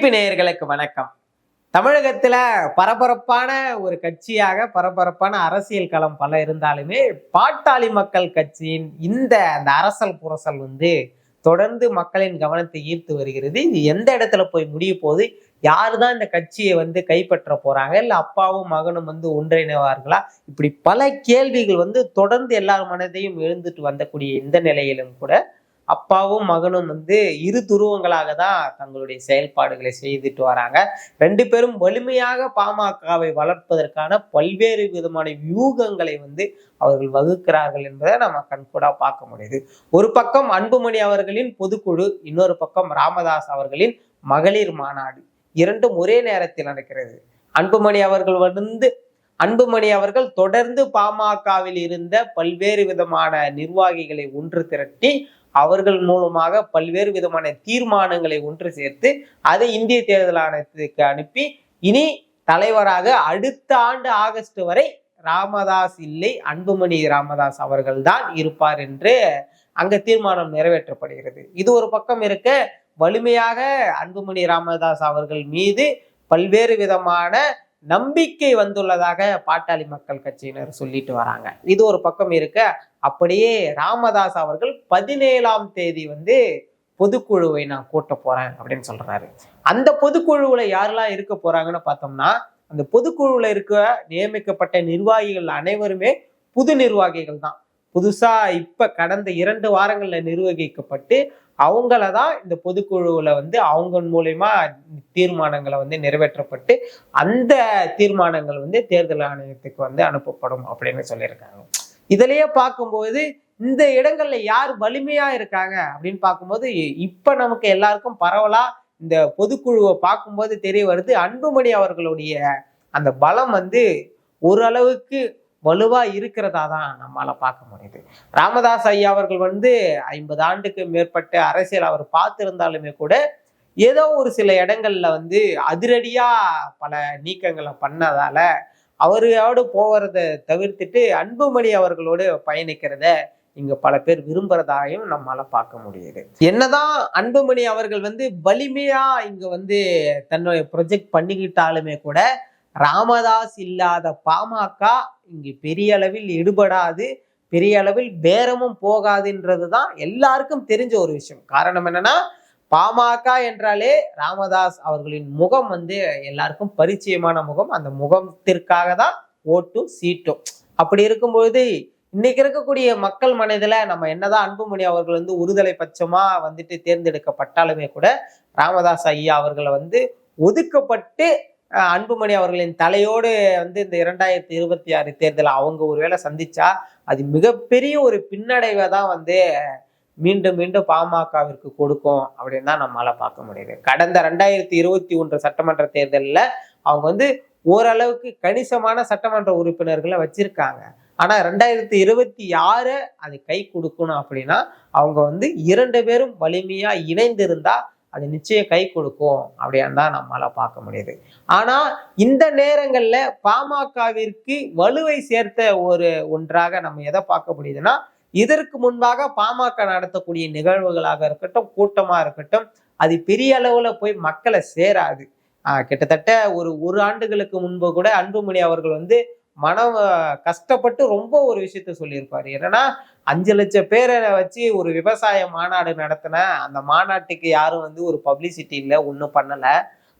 TDP நேயர்களுக்கு வணக்கம். தமிழகத்துல பரபரப்பான ஒரு கட்சியாக பரபரப்பான அரசியல் களம் பல இருந்தாலுமே பாட்டாளி மக்கள் கட்சியின் இந்த அந்த அரசல் புரசல் வந்து தொடர்ந்து மக்களின் கவனத்தை ஈர்த்து வருகிறது. இது எந்த இடத்துல போய் முடிய போது யாரு தான் இந்த கட்சியை வந்து கைப்பற்ற போறாங்க? இல்ல அப்பாவும் மகனும் வந்து ஒன்றிணைவார்களா? இப்படி பல கேள்விகள் வந்து தொடர்ந்து எல்லார் மனதையும் எழுந்துட்டு வந்தக்கூடிய இந்த நிலையிலும் கூட அப்பாவும் மகனும் வந்து இரு துருவங்களாக தான் தங்களுடைய செயல்பாடுகளை செய்துட்டு வராங்க. ரெண்டு பேரும் வலிமையாக பாமகவை வளர்ப்பதற்கான பல்வேறு விதமான வியூகங்களை வந்து அவர்கள் வகுக்கிறார்கள் என்பதை நம்ம கண்கூடா பார்க்க முடியுது. ஒரு பக்கம் அன்புமணி அவர்களின் பொதுக்குழு இன்னொரு பக்கம் ராமதாஸ் அவர்களின் மகளிர் மாநாடு. இரண்டும் ஒரே நேரத்தில் நடக்கிறது. அன்புமணி அவர்கள் வந்து அன்புமணி அவர்கள் தொடர்ந்து பாமகவில் இருந்த பல்வேறு விதமான நிர்வாகிகளை ஒன்று திரட்டி அவர்கள் மூலமாக பல்வேறு விதமான தீர்மானங்களை ஒன்று சேர்த்து அதை இந்திய தேர்தல் ஆணையத்துக்கு அனுப்பி இனி தலைவராக அடுத்த ஆண்டு ஆகஸ்ட் வரை ராமதாஸ் இல்லை அன்புமணி ராமதாஸ் அவர்கள்தான் இருப்பார் என்று அங்க தீர்மானம் நிறைவேற்றப்படுகிறது. இது ஒரு பக்கம் இருக்க வலிமையாக அன்புமணி ராமதாஸ் அவர்கள் மீது பல்வேறு விதமான நம்பிக்கை வந்துள்ளதாக பாட்டாளி மக்கள் கட்சியினர் சொல்லிட்டு வராங்க. இது ஒரு பக்கம் இருக்க அப்படியே ராமதாஸ் அவர்கள் பதினேழாம் தேதி வந்து பொதுக்குழுவை நான் கூட்ட போறேன் அப்படின்னு சொல்றாரு. அந்த பொதுக்குழுவுல யாரெல்லாம் இருக்க போறாங்கன்னு பார்த்தோம்னா அந்த பொதுக்குழுவுல இருக்க நியமிக்கப்பட்ட நிர்வாகிகள் அனைவருமே புது நிர்வாகிகள் தான். புதுசாக இப்போ கடந்த இரண்டு வாரங்களில் நிர்வகிக்கப்பட்டு அவங்கள தான் இந்த பொதுக்குழுவில் வந்து அவங்க மூலயமா தீர்மானங்களை வந்து நிறைவேற்றப்பட்டு அந்த தீர்மானங்கள் வந்து தேர்தல் ஆணையத்துக்கு வந்து அனுப்பப்படும் அப்படின்னு சொல்லியிருக்காங்க. இதிலேயே பார்க்கும்போது இந்த இடங்கள்ல யார் வலிமையா இருக்காங்க அப்படின்னு பார்க்கும்போது இப்ப நமக்கு எல்லாருக்கும் பரவலா இந்த பொதுக்குழுவை பார்க்கும்போது தெரிய வருது அன்புமணி அவர்களுடைய அந்த பலம் வந்து ஓரளவுக்கு வலுவா இருக்கிறதா தான் நம்மளால பார்க்க முடியுது. ராமதாஸ் ஐயா அவர்கள் வந்து ஐம்பது ஆண்டுக்கு மேற்பட்ட அரசியல் அவர் பார்த்திருந்தாலுமே கூட ஏதோ ஒரு சில இடங்கள்ல வந்து அதிரடியா பல நீக்கங்களை பண்ணதால அவரோடு போகிறத தவிர்த்துட்டு அன்புமணி அவர்களோடு பயணிக்கிறத இங்க பல பேர் விரும்புறதாயும் நம்மளால பார்க்க முடியுது. என்னதான் அன்புமணி அவர்கள் வந்து வலிமையா இங்க வந்து தன்னுடைய ப்ரொஜெக்ட் பண்ணிக்கிட்டாலுமே கூட ராமதாஸ் இல்லாத பாமக இங்கு பெரிய அளவில் ஈடுபடாது பெரிய அளவில் பேரமும் போகாதுன்றது தான் எல்லாருக்கும் தெரிஞ்ச ஒரு விஷயம். காரணம் என்னன்னா பாமக என்றாலே ராமதாஸ் அவர்களின் முகம் வந்து எல்லாருக்கும் பரிச்சயமான முகம். அந்த முகத்திற்காக தான் ஓட்டும் சீட்டும். அப்படி இருக்கும்போது இன்னைக்கு இருக்கக்கூடிய மக்கள் மனதில் நம்ம என்னதான் அன்புமணி அவர்கள் வந்து ஒருதலை பட்சமா வந்துட்டு தேர்ந்தெடுக்கப்பட்டாலுமே கூட ராமதாஸ் ஐயா அவர்களை வந்து ஒதுக்கப்பட்டு அன்புமணி அவர்களின் தலையோடு வந்து இந்த இரண்டாயிரத்தி இருபத்தி ஆறு தேர்தலை அவங்க ஒருவேளை சந்திச்சா அது மிகப்பெரிய ஒரு பின்னடைவை தான் வந்து மீண்டும் மீண்டும் பாமகவிற்கு கொடுக்கும் அப்படின்னு தான் நம்மளால பார்க்க முடியுது. கடந்த ரெண்டாயிரத்தி இருபத்தி ஒன்று சட்டமன்ற தேர்தலில் அவங்க வந்து ஓரளவுக்கு கணிசமான சட்டமன்ற உறுப்பினர்களை வச்சிருக்காங்க. ஆனால் ரெண்டாயிரத்தி இருபத்தி ஆறு அது கை கொடுக்கணும் அப்படின்னா அவங்க வந்து இரண்டு பேரும் வலிமையாக இணைந்திருந்தா அது நிச்சயம் கை கொடுக்கும் அப்படின்னு தான் நம்மளால பார்க்க முடியுது. ஆனா இந்த நேரங்கள்ல பாமகவிற்கு வலுவை சேர்த்த ஒரு ஒன்றாக நம்ம எதை பார்க்க முடியுதுன்னா இதற்கு முன்பாக பாமக நடத்தக்கூடிய நிகழ்வுகளாக இருக்கட்டும் கூட்டமா இருக்கட்டும் அது பெரிய அளவுல போய் மக்களை சேராது. ஆஹ் கிட்டத்தட்ட ஒரு ஒரு ஆண்டுகளுக்கு முன்பு கூட அன்புமணி அவர்கள் வந்து மனம் கஷ்டப்பட்டு ரொம்ப ஒரு விஷயத்த சொல்லியிருப்பார். என்னன்னா அஞ்சு லட்சம் பேரை வச்சு ஒரு விவசாய மாநாடு நடத்தின அந்த மாநாட்டுக்கு யாரும் வந்து ஒரு பப்ளிசிட்டி இல்லை ஒன்றும் பண்ணலை.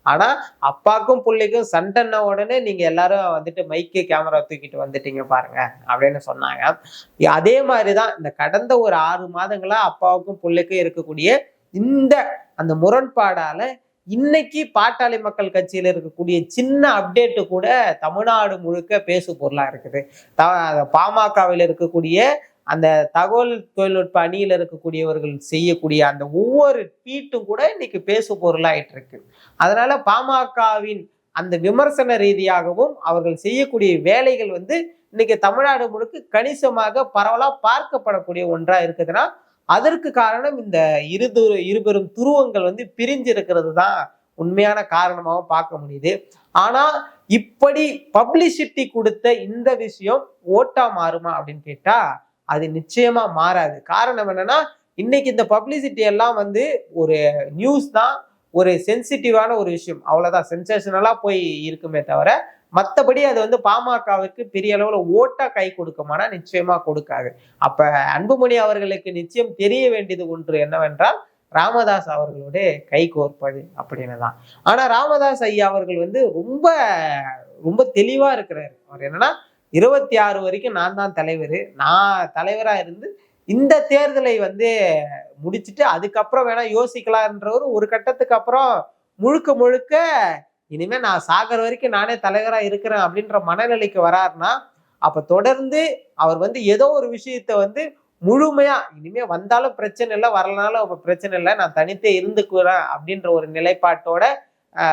ஆனா அப்பாக்கும் பிள்ளைக்கும் சண்டன உடனே நீங்க எல்லாரும் வந்துட்டு மைக்கு கேமரா தூக்கிட்டு வந்துட்டீங்க பாருங்க அப்படின்னு சொன்னாங்க. அதே மாதிரி தான் இந்த கடந்த ஒரு ஆறு மாதங்களா அப்பாவுக்கும் பிள்ளைக்கும் இருக்கக்கூடிய இந்த அந்த முரண்பாடால இன்னைக்கு பாட்டாளி மக்கள் கட்சியில இருக்கக்கூடிய சின்ன அப்டேட்டு கூட தமிழ்நாடு முழுக்க பேசு பொருளா இருக்குது. த பாமகவில் இருக்கக்கூடிய அந்த தகவல் தொழில்நுட்ப அணியில் இருக்கக்கூடியவர்கள் செய்யக்கூடிய அந்த ஒவ்வொரு ட்வீட்டும் கூட இன்னைக்கு பேசு பொருளாயிட்டு இருக்கு. அதனால பாமகவின் அந்த விமர்சன ரீதியாகவும் அவர்கள் செய்யக்கூடிய வேலைகள் வந்து இன்னைக்கு தமிழ்நாடு முழுக்க கணிசமாக பரவலாக பார்க்கப்படக்கூடிய ஒன்றா இருக்குதுன்னா அதற்கு காரணம் இந்த இரு இருபெரும் துருவங்கள் வந்து பிரிஞ்சு இருக்கிறது தான் உண்மையான காரணமாகவும் பார்க்க முடியுது. ஆனால் இப்படி பப்ளிசிட்டி கொடுத்த இந்த விஷயம் ஓட்டா மாறுமா அப்படின்னு கேட்டா அது நிச்சயமா மாறாது. காரணம் என்னன்னா இன்னைக்கு இந்த பப்ளிசிட்டி எல்லாம் வந்து ஒரு நியூஸ் தான் ஒரு சென்சிட்டிவான ஒரு விஷயம். அவ்வளோதான் சென்சேஷனலாக போய் இருக்குமே தவிர மற்றபடி அது வந்து பாமகவுக்கு பெரிய அளவில் ஓட்டா கை கொடுக்குமானா நிச்சயமா கொடுக்காது. அப்ப அன்புமணி அவர்களுக்கு நிச்சயம் தெரிய வேண்டியது ஒன்று என்னவென்றால் ராமதாஸ் அவர்களோட கை கோர்ப்பது அப்படின்னு தான் ஆனா ராமதாஸ் ஐயா அவர்கள் வந்து ரொம்ப ரொம்ப தெளிவா இருக்கிறாரு. அவர் என்னன்னா இருபத்தி ஆறு வரைக்கும் நான் தான் தலைவர். நான் தலைவரா இருந்து இந்த தேர்தலை வந்து முடிச்சுட்டு அதுக்கப்புறம் வேணா யோசிக்கலான்றவர் ஒரு கட்டத்துக்கு அப்புறம் முழுக்க முழுக்க இனிமேல் நான் சாகிற வரைக்கும் நானே தலைவராக இருக்கிறேன் அப்படின்ற மனநிலைக்கு வராருன்னா அப்போ தொடர்ந்து அவர் வந்து ஏதோ ஒரு விஷயத்த வந்து முழுமையாக இனிமேல் வந்தாலும் பிரச்சனை இல்லை வரலனாலும் பிரச்சனை இல்லை நான் தனித்தே இருந்துக்குறேன் அப்படின்ற ஒரு நிலைப்பாட்டோட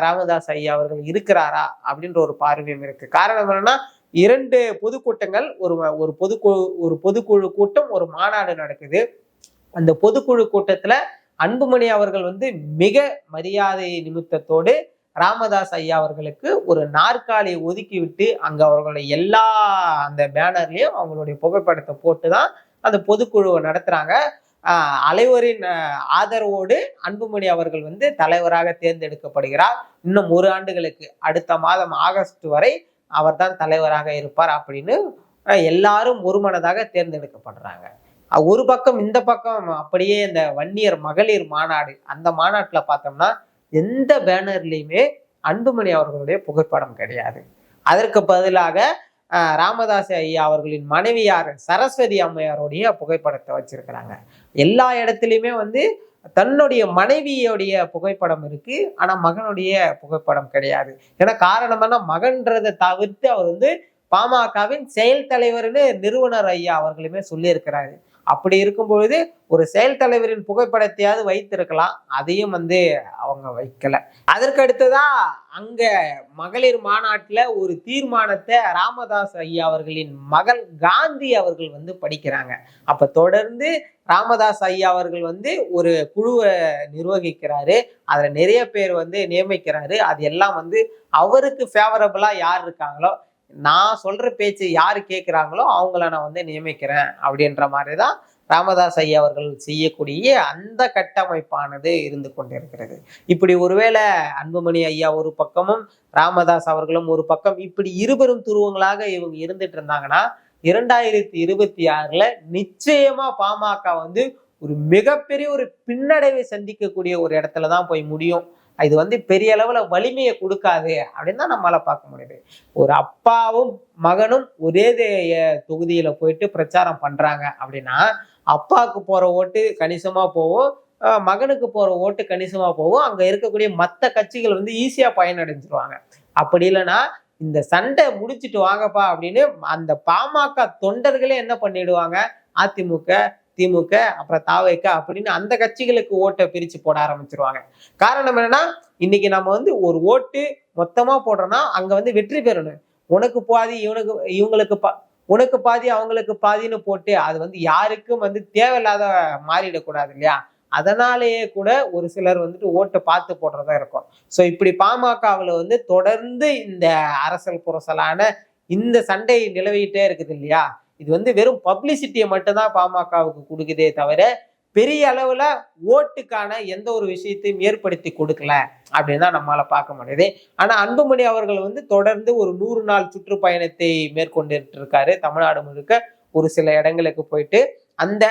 ராமதாஸ் ஐயா அவர்கள் இருக்கிறாரா அப்படின்ற ஒரு பார்வையும் இருக்கு. காரணம் என்னன்னா இரண்டு பொதுக்கூட்டங்கள் ஒரு ஒரு பொதுக்குழு ஒரு பொதுக்குழு கூட்டம் ஒரு மாநாடு நடக்குது. அந்த பொதுக்குழு கூட்டத்துல அன்புமணி அவர்கள் வந்து மிக மரியாதை நிமித்தத்தோடு ராமதாஸ் ஐயா அவர்களுக்கு ஒரு நாற்காலியை ஒதுக்கி விட்டு அங்க அவர்களுடைய எல்லா அந்த பேனர்லயும் அவங்களுடைய புகைப்படத்தை போட்டு தான் அந்த பொதுக்குழுவை நடத்துறாங்க. அலைவரின் ஆதரவோடு அன்புமணி அவர்கள் வந்து தலைவராக தேர்ந்தெடுக்கப்படுகிறார். இன்னும் ஒரு ஆண்டுகளுக்கு அடுத்த மாதம் ஆகஸ்ட் வரை அவர் தான் தலைவராக இருப்பார் அப்படின்னு எல்லாரும் ஒருமனதாக தேர்ந்தெடுக்கப்படுறாங்க. ஒரு பக்கம் இந்த பக்கம் அப்படியே இந்த வன்னியர் மகளிர் மாநாடு அந்த மாநாட்டில் பார்த்தோம்னா எந்த பேனர்லையுமே அன்புமணி அவர்களுடைய புகைப்படம் கிடையாது. அதற்கு பதிலாக ராமதாஸ் ஐயா அவர்களின் மனைவியார் சரஸ்வதி அம்மையாருடைய புகைப்படத்தை வச்சிருக்கிறாங்க. எல்லா இடத்துலையுமே வந்து தன்னுடைய மனைவியோடைய புகைப்படம் இருக்கு ஆனா மகனுடைய புகைப்படம் கிடையாது. ஏன்னா காரணம் என்ன? மகன்றதை தவிர்த்து அவர் வந்து பாமகவின் செயல் தலைவர்னு நிறுவனர் ஐயா அவர்களுமே சொல்லியிருக்கிறாரு. அப்படி இருக்கும் பொழுது ஒரு செயல் தலைவரின் புகைப்படத்தையாவது வைத்திருக்கலாம். அதையும் வந்து அவங்க வைக்கல. அதற்கு அடுத்ததான் அங்க மகளிர் மாநாட்டில் ஒரு தீர்மானத்தை ராமதாஸ் ஐயா அவர்களின் மகள் காந்தி அவர்கள் வந்து படிக்கிறாங்க. அப்ப தொடர்ந்து ராமதாஸ் ஐயா அவர்கள் வந்து ஒரு குழுவை நிர்வகிக்கிறாரு. அதில் நிறைய பேர் வந்து நியமிக்கிறாரு. அது எல்லாம் வந்து அவருக்கு ஃபேவரபுளாக யார் இருக்காங்களோ நான் சொல்ற பேச்சு யாரு கேட்குறாங்களோ அவங்கள நான் வந்து நியமிக்கிறேன் அப்படின்ற மாதிரிதான் ராமதாஸ் ஐயா அவர்கள் செய்யக்கூடிய அந்த கட்டமைப்பானது இருந்து கொண்டிருக்கிறது. இப்படி ஒருவேளை அன்புமணி ஐயா ஒரு பக்கமும் ராமதாஸ் அவர்களும் ஒரு பக்கம் இப்படி இருபெரும் துருவங்களாக இவங்க இருந்துட்டு இருந்தாங்கன்னா இரண்டாயிரத்தி இருபத்தி ஆறுல நிச்சயமா பாமக வந்து ஒரு மிகப்பெரிய ஒரு பின்னடைவை சந்திக்கக்கூடிய ஒரு இடத்துல தான் போய் முடியும். இது வந்து பெரிய அளவில் வலிமையை கொடுக்காது அப்படின்னு தான் நம்மளால பார்க்க முடியுது. ஒரு அப்பாவும் மகனும் ஒரே தொகுதியில போயிட்டு பிரச்சாரம் பண்றாங்க அப்படின்னா அப்பாவுக்கு போகிற ஓட்டு கணிசமா போகும் மகனுக்கு போகிற ஓட்டு கணிசமா போகும் அங்கே இருக்கக்கூடிய மற்ற கட்சிகள் வந்து ஈஸியா பயனடைஞ்சிருவாங்க. அப்படி இல்லைன்னா இந்த சண்டை முடிச்சுட்டு வாங்கப்பா அப்படின்னு அந்த பாமக தொண்டர்களே என்ன பண்ணிடுவாங்க? அதிமுக திமுக அப்புறம் தாவைக்க அப்படின்னு அந்த கட்சிகளுக்கு ஓட்டை பிரித்து போட ஆரம்பிச்சிருவாங்க. காரணம் என்னன்னா இன்னைக்கு நம்ம வந்து ஒரு ஓட்டு மொத்தமாக போடுறோம்னா அங்கே வந்து வெற்றி பெறணும். உனக்கு பாதி இவனுக்கு இவங்களுக்கு பா உனக்கு பாதி அவங்களுக்கு பாதின்னு போட்டு அது வந்து யாருக்கும் வந்து தேவையில்லாத மாறிடக்கூடாது இல்லையா? அதனாலேயே கூட ஒரு சிலர் வந்துட்டு ஓட்டை பார்த்து போடுறதா இருக்கும். ஸோ இப்படி பாமகவில் வந்து தொடர்ந்து இந்த அரசல் புரசலான இந்த சண்டை நிலவிட்டே இருக்குது இல்லையா? இது வந்து வெறும் பப்ளிசிட்டியை மட்டும்தான் பாமகவுக்கு கொடுக்குதே தவிர பெரிய அளவில் ஓட்டுக்கான எந்த ஒரு விஷயத்தையும் ஏற்படுத்தி கொடுக்கல அப்படின்னு தான் நம்மளால் பார்க்க முடியுது. ஆனால் அன்புமணி அவர்கள் வந்து தொடர்ந்து ஒரு நூறு நாள் சுற்றுப்பயணத்தை மேற்கொண்டுட்டு இருக்காரு தமிழ்நாடு முழுக்க ஒரு சில இடங்களுக்கு போயிட்டு அந்த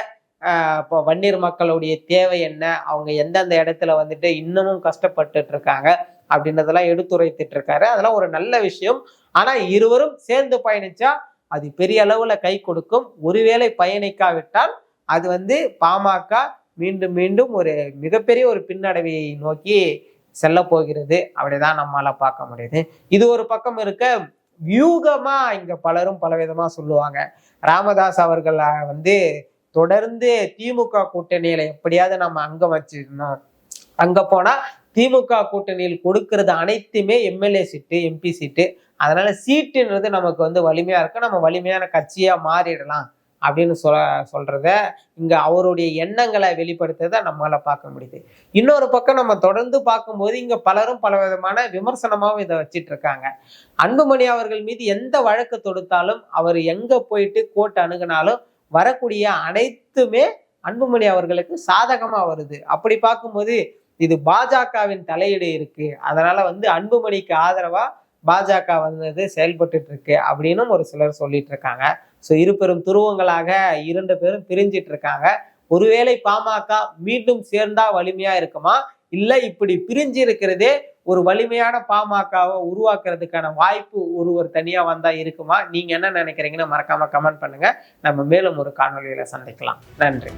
இப்போ வன்னியர் மக்களுடைய தேவை என்ன? அவங்க எந்தெந்த இடத்துல வந்துட்டு இன்னமும் கஷ்டப்பட்டுட்டு இருக்காங்க? அப்படின்றதெல்லாம் எடுத்துரைத்துட்டு இருக்காரு. அதெல்லாம் ஒரு நல்ல விஷயம். ஆனால் இருவரும் சேர்ந்து பயணிச்சா அது பெரிய அளவுல கை கொடுக்கும். ஒருவேளை பயணிக்காவிட்டால் அது வந்து பாமக மீண்டும் மீண்டும் ஒரு மிகப்பெரிய ஒரு பின்னடைவை நோக்கி செல்ல போகிறது. அப்படிதான் நம்மளால பார்க்க முடியுது. இது ஒரு பக்கம் இருக்க வியூகமா இங்க பலரும் பலவிதமா சொல்லுவாங்க. ராமதாஸ் அவர்கள் வந்து தொடர்ந்து திமுக கூட்டணியில எப்படியாவது நம்ம அங்க வச்சிருந்தோம் அங்க போனா திமுக கூட்டணியில் கொடுக்கறது அனைத்துமே எம்எல்ஏ சீட்டு எம்பி சீட்டு. அதனால சீட்டுன்றது நமக்கு வந்து வலிமையா இருக்கு. நம்ம வலிமையான கட்சியா மாறிடலாம் அப்படின்னு சொல்ல சொல்றத இங்க அவருடைய எண்ணங்களை வெளிப்படுத்துறதை நம்மளால பார்க்க முடியுது. இன்னொரு பக்கம் நம்ம தொடர்ந்து பார்க்கும்போது இங்க பலரும் பல விதமான விமர்சனமாவும் இதை வச்சிட்டு இருக்காங்க அன்புமணி அவர்கள் மீது எந்த வழக்கு தொடுத்தாலும் அவர் எங்க போயிட்டு கோர்ட் அணுகினாலும் வரக்கூடிய அனைத்துமே அன்புமணி அவர்களுக்கு சாதகமா வருது. அப்படி பார்க்கும்போது இது பாஜகவின் தலையீடு இருக்கு. அதனால வந்து அன்புமணிக்கு ஆதரவா பாஜக வந்தது செயல்பட்டு இருக்கு அப்படின்னும் ஒரு சிலர் சொல்லிட்டு இருக்காங்க ஸோ இரு பெரும் துருவங்களாக இரண்டு பேரும் பிரிஞ்சிட்டு இருக்காங்க ஒருவேளை பாமக மீண்டும் சேர்ந்தா வலிமையா இருக்குமா? இல்ல இப்படி பிரிஞ்சு இருக்கிறதே ஒரு வலிமையான பாமகவை உருவாக்குறதுக்கான வாய்ப்பு ஒருவர் தனியா வந்தா இருக்குமா? நீங்க என்ன நினைக்கிறீங்கன்னு மறக்காம கமெண்ட் பண்ணுங்க. நம்ம மேலும் ஒரு காணொலியில சந்திக்கலாம். நன்றி.